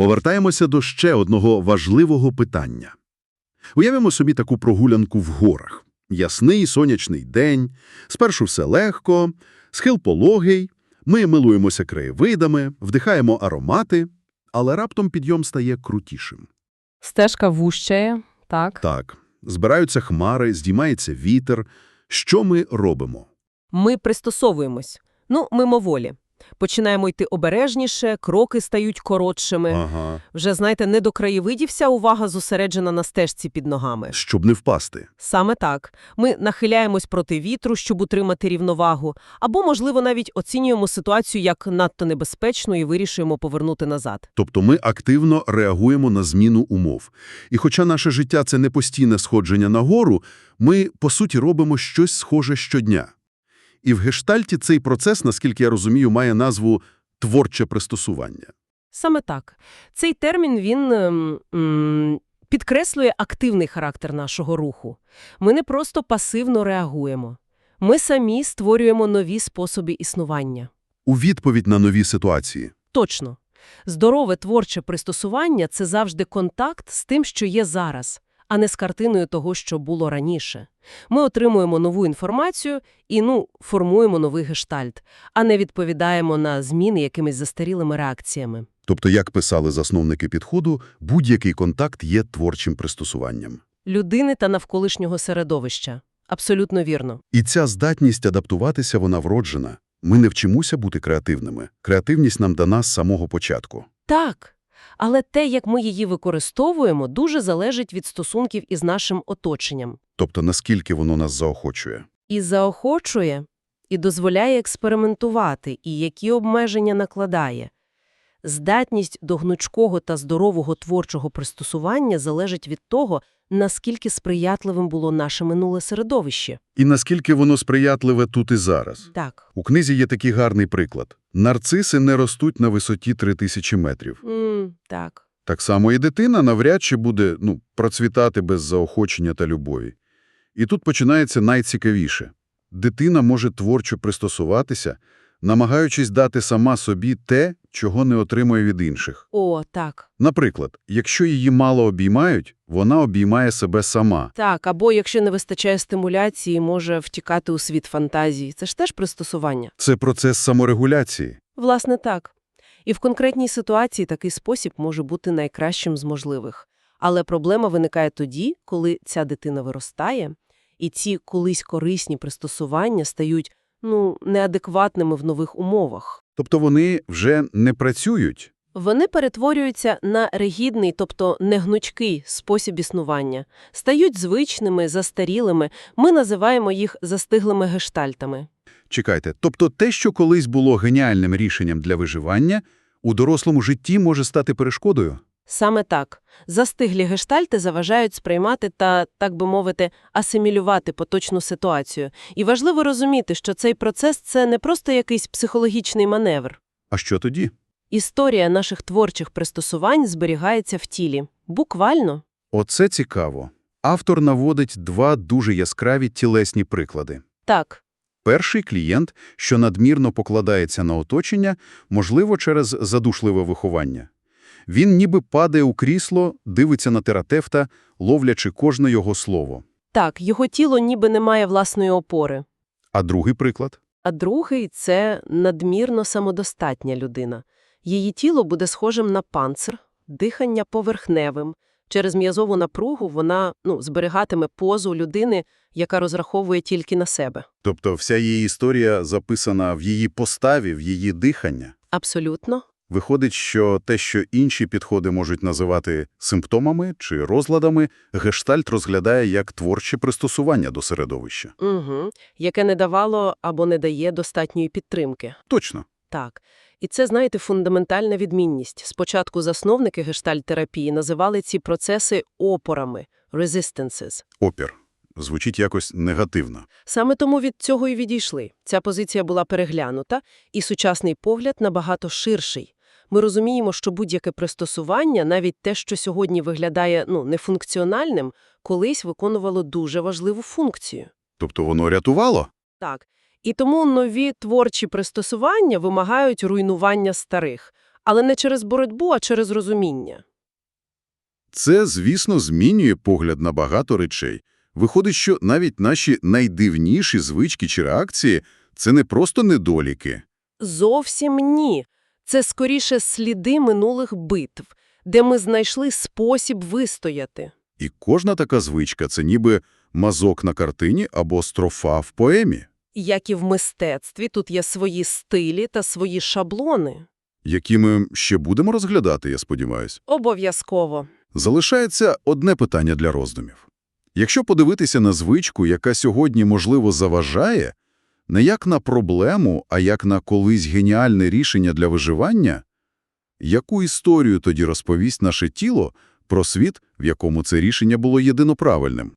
Повертаємося до ще одного важливого питання. Уявимо собі таку прогулянку в горах. Ясний сонячний день, спершу все легко, схил пологий, ми милуємося краєвидами, вдихаємо аромати, але раптом підйом стає крутішим. Стежка вущає, так. Так, збираються хмари, здіймається вітер. Що ми робимо? Ми пристосовуємось. Ну, мимоволі. Починаємо йти обережніше, кроки стають коротшими. Ага. Вже, знаєте, не до краєвидів вся увага зосереджена на стежці під ногами. Щоб не впасти. Саме так. Ми нахиляємось проти вітру, щоб утримати рівновагу, або, можливо, навіть оцінюємо ситуацію як надто небезпечну і вирішуємо повернути назад. Тобто ми активно реагуємо на зміну умов. І хоча наше життя – це не постійне сходження на гору, ми, по суті, робимо щось схоже щодня. І в гештальті цей процес, наскільки я розумію, має назву «творче пристосування». Саме так. Цей термін, він ем, м, підкреслює активний характер нашого руху. Ми не просто пасивно реагуємо. Ми самі створюємо нові способи існування. У відповідь на нові ситуації. Точно. Здорове творче пристосування – це завжди контакт з тим, що є зараз, а не з картиною того, що було раніше. Ми отримуємо нову інформацію і, ну, формуємо новий гештальт, а не відповідаємо на зміни якимись застарілими реакціями. Тобто, як писали засновники підходу, будь-який контакт є творчим пристосуванням. Людини та навколишнього середовища. Абсолютно вірно. І ця здатність адаптуватися, вона вроджена. Ми не вчимося бути креативними. Креативність нам дана з самого початку. Так. Але те, як ми її використовуємо, дуже залежить від стосунків із нашим оточенням. Тобто, наскільки воно нас заохочує. І заохочує, і дозволяє експериментувати, і які обмеження накладає. Здатність до гнучкого та здорового творчого пристосування залежить від того, наскільки сприятливим було наше минуле середовище. І наскільки воно сприятливе тут і зараз. Так. У книзі є такий гарний приклад. Нарциси не ростуть на висоті 3000 метрів. М, так. Так само і дитина навряд чи буде ну, процвітати без заохочення та любові. І тут починається найцікавіше. Дитина може творчо пристосуватися, намагаючись дати сама собі те, чого не отримує від інших. О, так. Наприклад, якщо її мало обіймають, вона обіймає себе сама. Так, або якщо не вистачає стимуляції, може втікати у світ фантазії. Це ж теж пристосування. Це процес саморегуляції. Власне, так. І в конкретній ситуації такий спосіб може бути найкращим з можливих. Але проблема виникає тоді, коли ця дитина виростає, і ці колись корисні пристосування стають, ну, неадекватними в нових умовах. Тобто вони вже не працюють. Вони перетворюються на ригідний, тобто негнучкий спосіб існування, стають звичними, застарілими, ми називаємо їх застиглими гештальтами. Чекайте, тобто те, що колись було геніальним рішенням для виживання, у дорослому житті може стати перешкодою? Саме так. Застиглі гештальти заважають сприймати та, так би мовити, асимілювати поточну ситуацію. І важливо розуміти, що цей процес – це не просто якийсь психологічний маневр. А що тоді? Історія наших творчих пристосувань зберігається в тілі. Буквально. Оце цікаво. Автор наводить два дуже яскраві тілесні приклади. Так. Перший – клієнт, що надмірно покладається на оточення, можливо, через задушливе виховання. Він ніби падає у крісло, дивиться на терапевта, ловлячи кожне його слово. Так, його тіло ніби не має власної опори. А другий приклад? А другий – це надмірно самодостатня людина. Її тіло буде схожим на панцир, дихання поверхневим. Через м'язову напругу вона ну, зберігатиме позу людини, яка розраховує тільки на себе. Тобто вся її історія записана в її поставі, в її дихання. Абсолютно. Виходить, що те, що інші підходи можуть називати симптомами чи розладами, гештальт розглядає як творче пристосування до середовища. Угу. Яке не давало або не дає достатньої підтримки. Точно. Так. І це, знаєте, фундаментальна відмінність. Спочатку засновники гештальт-терапії називали ці процеси опорами – resistances. Опір. Звучить якось негативно. Саме тому від цього і відійшли. Ця позиція була переглянута, і сучасний погляд набагато ширший. Ми розуміємо, що будь-яке пристосування, навіть те, що сьогодні виглядає ну, нефункціональним, колись виконувало дуже важливу функцію. Тобто воно рятувало? Так. І тому нові творчі пристосування вимагають руйнування старих, Але не через боротьбу, а через розуміння. Це, звісно, змінює погляд на багато речей. Виходить, що навіть наші найдивніші звички чи реакції – це не просто недоліки. Зовсім ні. Це скоріше сліди минулих битв, де ми знайшли спосіб вистояти. І кожна така звичка – це ніби мазок на картині або строфа в поемі, Як і в мистецтві, тут є свої стилі та свої шаблони. які ми ще будемо розглядати, я сподіваюся. Обов'язково. Залишається одне питання для роздумів. Якщо подивитися на звичку, яка сьогодні, можливо, заважає, не як на проблему, а як на колись геніальне рішення для виживання, яку історію тоді розповість наше тіло про світ, в якому це рішення було єдиноправильним?